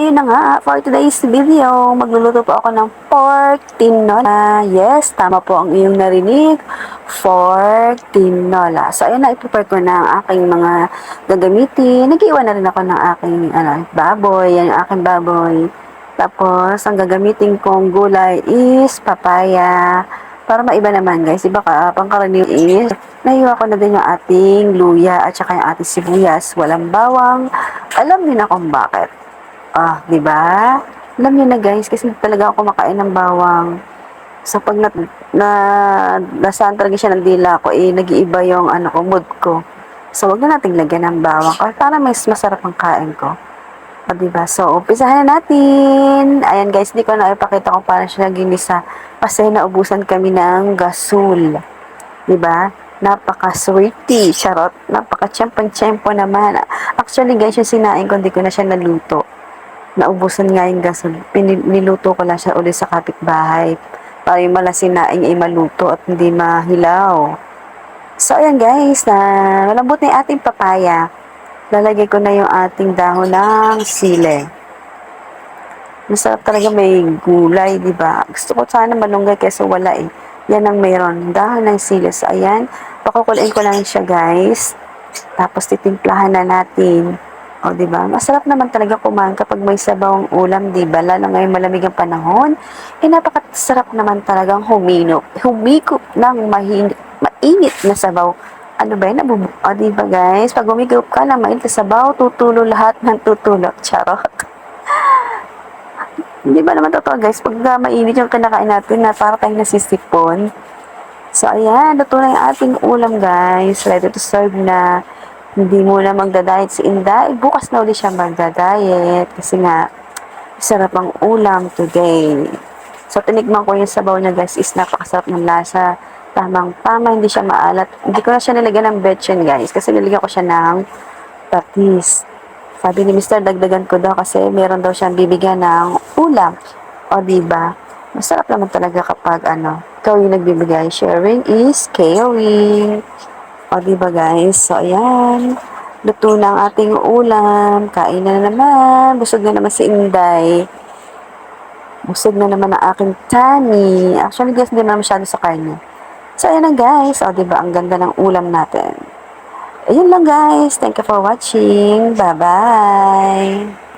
ayun na nga, for today's video, magluluto po ako ng pork tinola. Yes, tama po ang iyong narinig, pork tinola. So, ayun na, i-prepare ko na ang aking mga gagamitin. Nag-iwan na rin ako ng aking ano, baboy, yan yung aking baboy. Tapos, ang gagamitin kong gulay is papaya. Para maiba naman guys, iba ka, pangkaraniw is, nahiwa ko na din yung ating luya at saka yung ating sibuyas, walang bawang. Alam niyo na kung bakit. Ah, di ba? Alam niyo na guys, kasi talaga ako makain ng bawang. So pag na, na nasaan talaga siya ng dila ko, eh, nag-iiba yung ano ko, mood ko. So, wag na nating lagyan ng bawang. Or para mas masarap ang kain ko. O, diba? So, umpisahan na natin. Ayan guys, di ko na ipakita kung paano siya naginisa. Kasi naubusan kami ng gasol. Diba? Napaka-sweety. Charot. Napaka-tsempan-tsempo naman. Actually guys, yung sinain ko, hindi ko na siya naluto. Naubusan nga yung gasol. Niluto ko lang siya ulit sa kapitbahay. Para yung malasinain ay maluto at hindi mahilaw. So, ayan guys, na malambot na yung ating papaya. Lalagay ko na yung ating dahon ng sile. Masarap talaga may gulay, di ba? Gusto ko sana malunggay kasi wala eh. Yan ang mayroon. Dahon ng sile. So, ayan. Pakukulain ko lang siya, guys. Tapos, titimplahan na natin. O, di ba? Masarap naman talaga kumain kapag may sabawang ulam, di ba? Lalo ngayon malamig ang panahon. Eh, napakasarap naman talagang humino. Humiko ng mahin mainit na sabaw. Ano ba yun? Nabubu- o, di ba guys? Pag umigop ka ng mainit na sabaw, tutulo lahat ng tutulog. Charot. Hindi ba naman totoo guys? Pag uh, mainit yung kinakain natin na para tayong nasisipon. So, ayan. Luto na yung ating ulam guys. Ready to serve na. Hindi muna magda-diet si Inday. Bukas na ulit siya magda-diet. Kasi nga, sarap ang ulam today. So, tinikman ko yung sabaw niya guys is napakasarap ng lasa. Tamang tama, hindi siya maalat. Hindi ko na siya nilagyan ng betchin guys. Kasi nilagyan ko siya ng patis. Sabi ni Mr. dagdagan ko daw kasi meron daw siyang bibigyan ng ulam. O diba? Masarap naman talaga kapag ano, ikaw yung nagbibigay. Sharing is caring. O diba guys? So ayan. Luto na ang ating ulam. Kain na naman. Busog na naman si Inday. Busog na naman ang aking tani. Actually guys, hindi naman masyado sa karne. So ayan na guys. O diba? Ang ganda ng ulam natin. Ayun lang guys. Thank you for watching. Bye-bye.